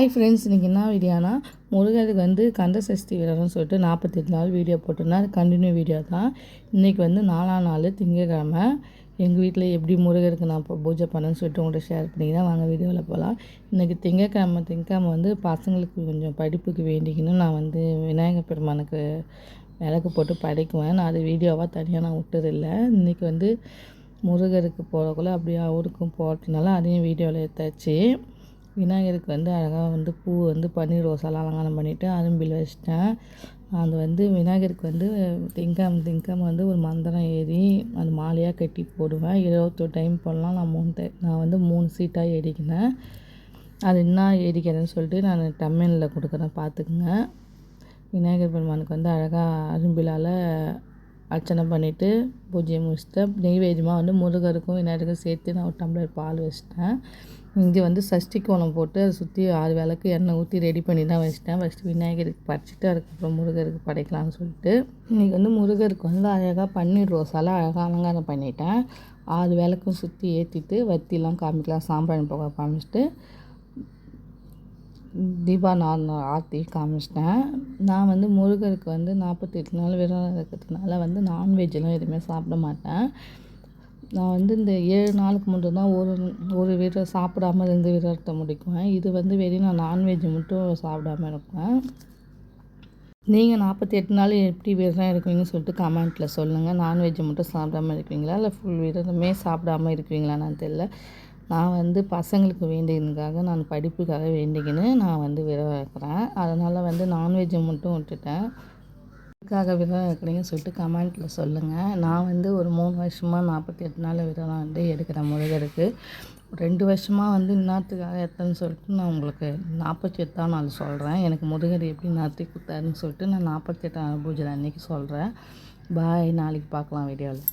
Hi friends இன்றைக்கி என்ன வீடியோனா முருகருக்கு வந்து கந்த சஷ்டி விரதம்னு சொல்லிட்டு நாற்பத்தெட்டு நாள் வீடியோ போட்டிருந்தேன் அது கண்டினியூ வீடியோ தான். இன்றைக்கி வந்து நாலாம் நாள் திங்கக்கிழமை. எங்கள் வீட்டில் எப்படி முருகருக்கு நான் இப்போ பூஜை பண்ணேன்னு சொல்லிட்டு உங்கள்கிட்ட ஷேர் பண்ணிக்கிறேன். வாங்க வீடியோவில் போகலாம் இன்றைக்கி திங்கக்கிழமை திங்கக்கிழமை வந்து பசங்களுக்கு கொஞ்சம் படிப்புக்கு வேண்டிக்கின்னு நான் வந்து விநாயகர் பெருமானுக்கு விளக்கு போட்டு படைக்குவேன். நான் அது வீடியோவாக தனியாக நான் விட்டதில்லை. இன்றைக்கி வந்து முருகருக்கு போகிறக்குள்ள அப்படியே அவருக்கும் போகிறதுனால அதையும் வீடியோவில் எடுத்தாச்சு. விநாயகருக்கு வந்து அழகாக வந்து பூ வந்து பன்னீர் ரோஸால் அலங்காரம் பண்ணிவிட்டு அரும்பில் வச்சிட்டேன். அது வந்து விநாயகருக்கு வந்து திங்கம் திங்கம் வந்து ஒரு மந்திரம் ஏறி அது மாலையாக கட்டி போடுவேன். இருபத்தொரு டைம் போடலாம். நான் மூணு டைம் நான் வந்து மூணு சீட்டாக ஏறிக்கினேன். அது என்ன ஏறிக்கிறேன்னு சொல்லிட்டு நான் டம்மெனில் கொடுக்குறேன். பார்த்துக்குங்க. விநாயகர் பெருமானுக்கு வந்து அழகாக அரும்பிலால் அர்ச்சனை பண்ணிவிட்டு பூஜையை முடிச்சுட்டு நெய்வேதியமாக வந்து முருகருக்கும் விநாயகருக்கும் சேர்த்து நான் ஒரு டம்ளர் பால் வச்சிட்டேன். இங்கே வந்து சஷ்டி கோலம் போட்டு அதை சுற்றி ஆறு விளக்கு எண்ணெய் ஊற்றி ரெடி பண்ணி தான் வச்சிட்டேன். ஃபஸ்ட்டு விநாயகருக்கு பறிச்சிட்டு அதுக்கப்புறம் முருகருக்கு படைக்கலாம்னு சொல்லிட்டு இன்றைக்கி வந்து முருகருக்கு வந்து அழகாக பன்னீர் ரோஸால் அழகாக அலங்காரம் பண்ணிட்டேன். ஆறு விளக்கும் சுற்றி ஏற்றிட்டு வத்திலாம் காமிக்கலாம் சாம்பிராணி போக காமிச்சிட்டு தீபா நான் ஆர்த்தி காமிச்சிட்டேன். நான் வந்து முருகருக்கு வந்து நாற்பத்தெட்டு நாள் விரதம் இருக்கிறதுனால வந்து நான்வெஜ்லாம் எதுவுமே சாப்பிட மாட்டேன். நான் வந்து இந்த ஏழு நாளுக்கு மட்டும் தான் ஒரு ஒரு விரதம் சாப்பிடாம இருந்து விரதத்தை முடிக்குவேன். இது வந்து வெறும் நான் நான்வெஜ் மட்டும் சாப்பிடாம இருப்பேன். நீங்கள் நாற்பத்தி எட்டு நாள் எப்படி விரதம் இருக்குவீங்கன்னு சொல்லிட்டு கமெண்ட்டில் சொல்லுங்கள் நான்வெஜ் மட்டும் சாப்பிடாம இருக்கீங்களா? இல்லை ஃபுல் விரதமே சாப்பிடாம இருக்குவீங்களான்னு தெரியல. நான் வந்து பசங்களுக்கு வேண்டியதுக்காக நான் படிப்புக்காக வேண்டிக்கின்னு நான் வந்து விரதம் இருக்கிறேன். அதனால் வந்து நான்வெஜ்ஜை மட்டும் விட்டுட்டேன். எதுக்காக விரதம் இருக்கிறீங்கன்னு சொல்லிட்டு கமெண்ட்டில் சொல்லுங்கள் நான் வந்து ஒரு மூணு வருஷமாக நாற்பத்தி எட்டு நாள் விரதம் வந்து எடுக்கிறேன் முருகருக்கு ரெண்டு வருஷமாக வந்து இன்னாத்துக்காக எத்தனை சொல்லிட்டு நான் உங்களுக்கு நாற்பத்தி எட்டாம் நாள் சொல்கிறேன் எனக்கு முருகர் எப்படி நாத்தி கொடுத்தாருன்னு சொல்லிட்டு நான் நாற்பத்தி எட்டாம் பூஜை அன்றைக்கி சொல்கிறேன் பாய் நாளைக்கு பார்க்கலாம் வீடியோவில்.